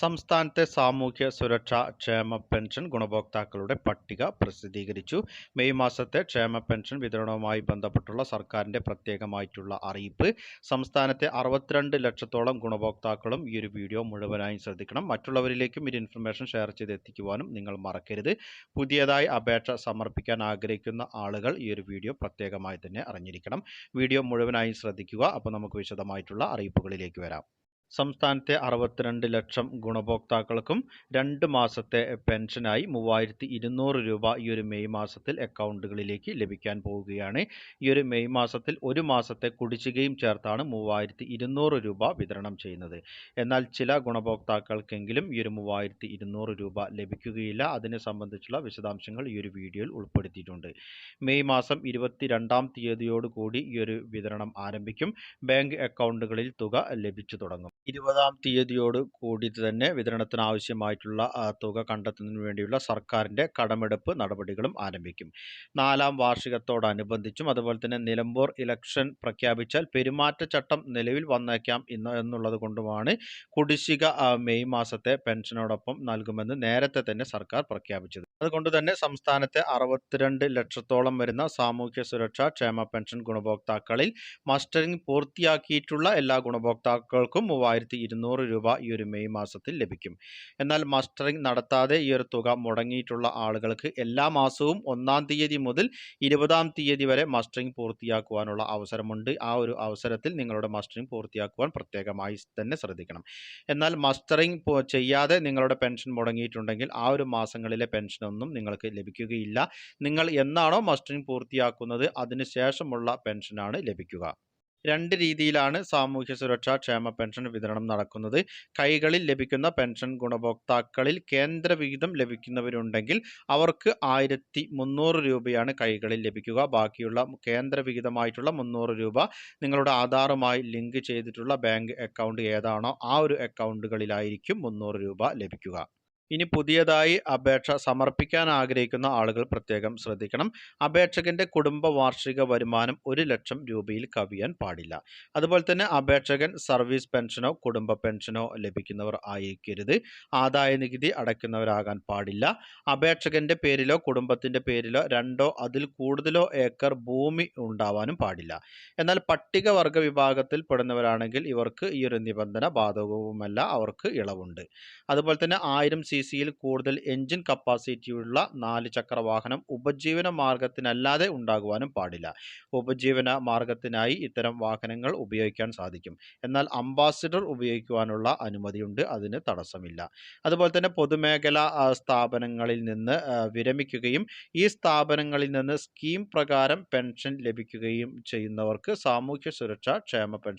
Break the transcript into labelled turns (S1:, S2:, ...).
S1: സംസ്ഥാനത്തെ സാമൂഹ്യ സുരക്ഷാ ക്ഷേമ പെൻഷൻ ഗുണഭോക്താക്കളുടെ പട്ടിക പ്രസിദ്ധീകരിച്ചു. മെയ് മാസത്തെ ക്ഷേമ പെൻഷൻ വിതരണവുമായി ബന്ധപ്പെട്ടുള്ള സർക്കാരിന്റെ പ്രത്യേകമായിട്ടുള്ള അറിയിപ്പ്. സംസ്ഥാനത്തെ അറുപത്തിരണ്ട് ലക്ഷത്തോളം ഗുണഭോക്താക്കളും ഈ ഒരു വീഡിയോ മുഴുവനായും ശ്രദ്ധിക്കണം. മറ്റുള്ളവരിലേക്കും ഈ ഇൻഫർമേഷൻ ഷെയർ ചെയ്ത് എത്തിക്കുവാനും നിങ്ങൾ മറക്കരുത്. പുതിയതായി അപേക്ഷ സമർപ്പിക്കാൻ ആഗ്രഹിക്കുന്ന ആളുകൾ ഈ ഒരു വീഡിയോ പ്രത്യേകമായി തന്നെ അറിഞ്ഞിരിക്കണം. വീഡിയോ മുഴുവനായും ശ്രദ്ധിക്കുക. അപ്പോൾ നമുക്ക് വിശദമായിട്ടുള്ള അറിയിപ്പുകളിലേക്ക് വരാം. സംസ്ഥാനത്തെ അറുപത്തിരണ്ട് ലക്ഷം ഗുണഭോക്താക്കൾക്കും രണ്ട് മാസത്തെ പെൻഷനായി മൂവായിരത്തി ഇരുന്നൂറ് രൂപ ഈ ഒരു മെയ് മാസത്തിൽ അക്കൗണ്ടുകളിലേക്ക് ലഭിക്കാൻ പോവുകയാണ്. ഈ ഒരു മെയ് മാസത്തിൽ ഒരു മാസത്തെ കുടിശ്ശികയും ചേർത്താണ് മൂവായിരത്തി ഇരുന്നൂറ് രൂപ വിതരണം ചെയ്യുന്നത്. എന്നാൽ ചില ഗുണഭോക്താക്കൾക്കെങ്കിലും ഈ ഒരു മൂവായിരത്തി ഇരുന്നൂറ് രൂപ ലഭിക്കുകയില്ല. അതിനെ സംബന്ധിച്ചുള്ള വിശദാംശങ്ങൾ ഈ ഒരു വീഡിയോയിൽ ഉൾപ്പെടുത്തിയിട്ടുണ്ട്. മെയ് മാസം ഇരുപത്തിരണ്ടാം തീയതിയോട് കൂടി ഈ ഒരു വിതരണം ആരംഭിക്കും. ബാങ്ക് അക്കൗണ്ടുകളിൽ തുക ലഭിച്ചു തുടങ്ങും. ഇരുപതാം തീയതിയോട് കൂടി തന്നെ വിതരണത്തിന് ആവശ്യമായിട്ടുള്ള തുക കണ്ടെത്തുന്നതിന് വേണ്ടിയുള്ള സർക്കാരിന്റെ കടമെടുപ്പ് നടപടികളും ആരംഭിക്കും. നാലാം വാർഷികത്തോടനുബന്ധിച്ചും അതുപോലെ തന്നെ നിലമ്പൂർ ഇലക്ഷൻ പ്രഖ്യാപിച്ചാൽ പെരുമാറ്റച്ചട്ടം നിലവിൽ വന്നേക്കാം ഇന്ന് എന്നുള്ളത് കൊണ്ടുമാണ് കുടിശ്ശിക മെയ് മാസത്തെ പെൻഷനോടൊപ്പം നൽകുമെന്ന് നേരത്തെ തന്നെ സർക്കാർ പ്രഖ്യാപിച്ചത്. അതുകൊണ്ട് തന്നെ സംസ്ഥാനത്തെ അറുപത്തിരണ്ട് ലക്ഷത്തോളം വരുന്ന സാമൂഹ്യ സുരക്ഷാ ക്ഷേമ പെൻഷൻ ഗുണഭോക്താക്കളിൽ മസ്റ്ററിംഗ് പൂർത്തിയാക്കിയിട്ടുള്ള എല്ലാ ഗുണഭോക്താക്കൾക്കും മൂവായിരത്തി ഇരുന്നൂറ് രൂപ ഈ ഒരു മെയ് മാസത്തിൽ ലഭിക്കും. എന്നാൽ മസ്റ്ററിംഗ് നടത്താതെ ഈ ഒരു തുക മുടങ്ങിയിട്ടുള്ള ആളുകൾക്ക് എല്ലാ മാസവും ഒന്നാം തീയതി മുതൽ ഇരുപതാം തീയതി വരെ മസ്റ്ററിംഗ് പൂർത്തിയാക്കുവാനുള്ള അവസരമുണ്ട്. ആ ഒരു അവസരത്തിൽ നിങ്ങളുടെ മസ്റ്ററിംഗ് പൂർത്തിയാക്കുവാൻ പ്രത്യേകമായി തന്നെ ശ്രദ്ധിക്കണം. എന്നാൽ മസ്റ്ററിംഗ് ചെയ്യാതെ നിങ്ങളുടെ പെൻഷൻ മുടങ്ങിയിട്ടുണ്ടെങ്കിൽ ആ ഒരു മാസങ്ങളിലെ പെൻഷനൊന്നും നിങ്ങൾക്ക് ലഭിക്കുകയില്ല. നിങ്ങൾ എന്നാണോ മസ്റ്ററിംഗ് പൂർത്തിയാക്കുന്നത് അതിനുശേഷമുള്ള പെൻഷനാണ് ലഭിക്കുക. രണ്ട് രീതിയിലാണ് സാമൂഹ്യ സുരക്ഷാ ക്ഷേമ പെൻഷൻ വിതരണം നടക്കുന്നത്. കൈകളിൽ ലഭിക്കുന്ന പെൻഷൻ ഗുണഭോക്താക്കളിൽ കേന്ദ്ര വിഹിതം ലഭിക്കുന്നവരുണ്ടെങ്കിൽ അവർക്ക് ആയിരത്തി മുന്നൂറ് രൂപയാണ് കൈകളിൽ ലഭിക്കുക. ബാക്കിയുള്ള കേന്ദ്ര വിഹിതമായിട്ടുള്ള മുന്നൂറ് രൂപ നിങ്ങളുടെ ആധാറുമായി ലിങ്ക് ചെയ്തിട്ടുള്ള ബാങ്ക് അക്കൗണ്ട് ഏതാണോ ആ ഒരു അക്കൗണ്ടുകളിലായിരിക്കും മുന്നൂറ് രൂപ ലഭിക്കുക. ഇനി പുതിയതായി അപേക്ഷ സമർപ്പിക്കാൻ ആഗ്രഹിക്കുന്ന ആളുകൾ പ്രത്യേകം ശ്രദ്ധിക്കണം. അപേക്ഷകന്റെ കുടുംബ വാർഷിക വരുമാനം ഒരു ലക്ഷം രൂപയിൽ കവിയാൻ പാടില്ല. അതുപോലെ തന്നെ അപേക്ഷകൻ സർവീസ് പെൻഷനോ കുടുംബ പെൻഷനോ ലഭിക്കുന്നവർ ആയിരിക്കരുത്. ആദായ നികുതി അടയ്ക്കുന്നവരാകാൻ പാടില്ല. അപേക്ഷകന്റെ പേരിലോ കുടുംബത്തിന്റെ പേരിലോ രണ്ടോ അതിൽ കൂടുതലോ ഏക്കർ ഭൂമി ഉണ്ടാവാനും പാടില്ല. എന്നാൽ പട്ടികവർഗ വിഭാഗത്തിൽ പെടുന്നവരാണെങ്കിൽ ഇവർക്ക് ഈ ഒരു നിബന്ധന ബാധകവുമല്ല. അവർക്ക് ഇളവുണ്ട്. അതുപോലെ തന്നെ ആയിരം സി സിയിൽ കൂടുതൽ എഞ്ചിൻ കപ്പാസിറ്റിയുള്ള നാല് ചക്ര വാഹനം ഉപജീവന മാർഗത്തിനല്ലാതെ ഉണ്ടാകുവാനും പാടില്ല. ഉപജീവന മാർഗത്തിനായി ഇത്തരം വാഹനങ്ങൾ ഉപയോഗിക്കാൻ സാധിക്കും. എന്നാൽ അംബാസിഡർ ഉപയോഗിക്കുവാനുള്ള അനുമതിയുണ്ട് അതിന് തടസ്സമില്ല. അതുപോലെ തന്നെ പൊതുമേഖലാ സ്ഥാപനങ്ങളിൽ നിന്ന് വിരമിക്കുകയും ഈ സ്ഥാപനങ്ങളിൽ നിന്ന് സ്കീം പ്രകാരം പെൻഷൻ ലഭിക്കുകയും ചെയ്യുന്നവർക്ക് സാമൂഹ്യ സുരക്ഷാ ക്ഷേമ പെൻഷൻ